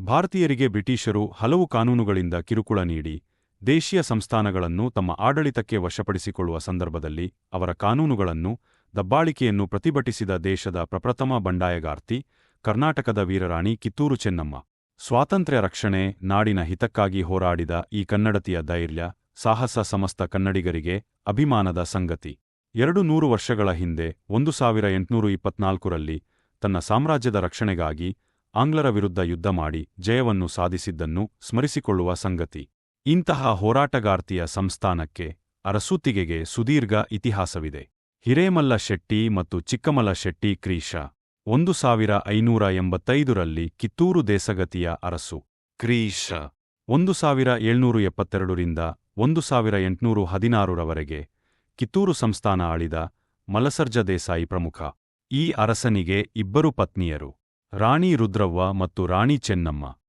ಭಾರತೀಯರಿಗೆ ಬ್ರಿಟಿಷರು ಹಲವು ಕಾನೂನುಗಳಿಂದ ಕಿರುಕುಳ ನೀಡಿ ದೇಶೀಯ ಸಂಸ್ಥಾನಗಳನ್ನು ತಮ್ಮ ಆಡಳಿತಕ್ಕೆ ವಶಪಡಿಸಿಕೊಳ್ಳುವ ಸಂದರ್ಭದಲ್ಲಿ ಅವರ ಕಾನೂನುಗಳನ್ನು, ದಬ್ಬಾಳಿಕೆಯನ್ನು ಪ್ರತಿಭಟಿಸಿದ ದೇಶದ ಪ್ರಪ್ರಥಮ ಬಂಡಾಯಗಾರ್ತಿ, ಕರ್ನಾಟಕದ ವೀರರಾಣಿ ಕಿತ್ತೂರು ಚೆನ್ನಮ್ಮ. ಸ್ವಾತಂತ್ರ್ಯ ರಕ್ಷಣೆ, ನಾಡಿನ ಹಿತಕ್ಕಾಗಿ ಹೋರಾಡಿದ ಈ ಕನ್ನಡತಿಯ ಧೈರ್ಯ ಸಾಹಸ ಸಮಸ್ತ ಕನ್ನಡಿಗರಿಗೆ ಅಭಿಮಾನದ ಸಂಗತಿ. ಎರಡು ನೂರು ವರ್ಷಗಳ ಹಿಂದೆ, ಒಂದು ಸಾವಿರ ಎಂಟುನೂರು ಇಪ್ಪತ್ನಾಲ್ಕರಲ್ಲಿ, ತನ್ನ ಸಾಮ್ರಾಜ್ಯದ ರಕ್ಷಣೆಗಾಗಿ ಆಂಗ್ಲರ ವಿರುದ್ಧ ಯುದ್ಧ ಮಾಡಿ ಜಯವನ್ನು ಸಾಧಿಸಿದ್ದನ್ನು ಸ್ಮರಿಸಿಕೊಳ್ಳುವ ಸಂಗತಿ. ಇಂತಹ ಹೋರಾಟಗಾರ್ತಿಯ ಸಂಸ್ಥಾನಕ್ಕೆ ಅರಸುತ್ತಿಗೆಗೆ ಸುದೀರ್ಘ ಇತಿಹಾಸವಿದೆ. ಹಿರೇಮಲ್ಲ ಶೆಟ್ಟಿ ಮತ್ತು ಚಿಕ್ಕಮಲ್ಲ ಶೆಟ್ಟಿ ಕ್ರೀಶ ಒಂದು ಸಾವಿರ ಐನೂರ ಎಂಬತ್ತೈದರಲ್ಲಿ ಕಿತ್ತೂರು ದೇಸಗತಿಯ ಅರಸು. ಕ್ರೀಶ ಒಂದು ಸಾವಿರ ಏಳ್ನೂರು ಎಪ್ಪತ್ತೆರಡರಿಂದ ಒಂದು ಸಾವಿರ ಎಂಟುನೂರು ಹದಿನಾರರವರೆಗೆ ಕಿತ್ತೂರು ಸಂಸ್ಥಾನ ಆಳಿದ ಮಲಸರ್ಜ ದೇಸಾಯಿ ಪ್ರಮುಖ. ಈ ಅರಸನಿಗೆ ಇಬ್ಬರು ಪತ್ನಿಯರು. ರಾಣಿ ರುದ್ರವ್ವ ಮತ್ತು ರಾಣಿ ಚೆನ್ನಮ್ಮ.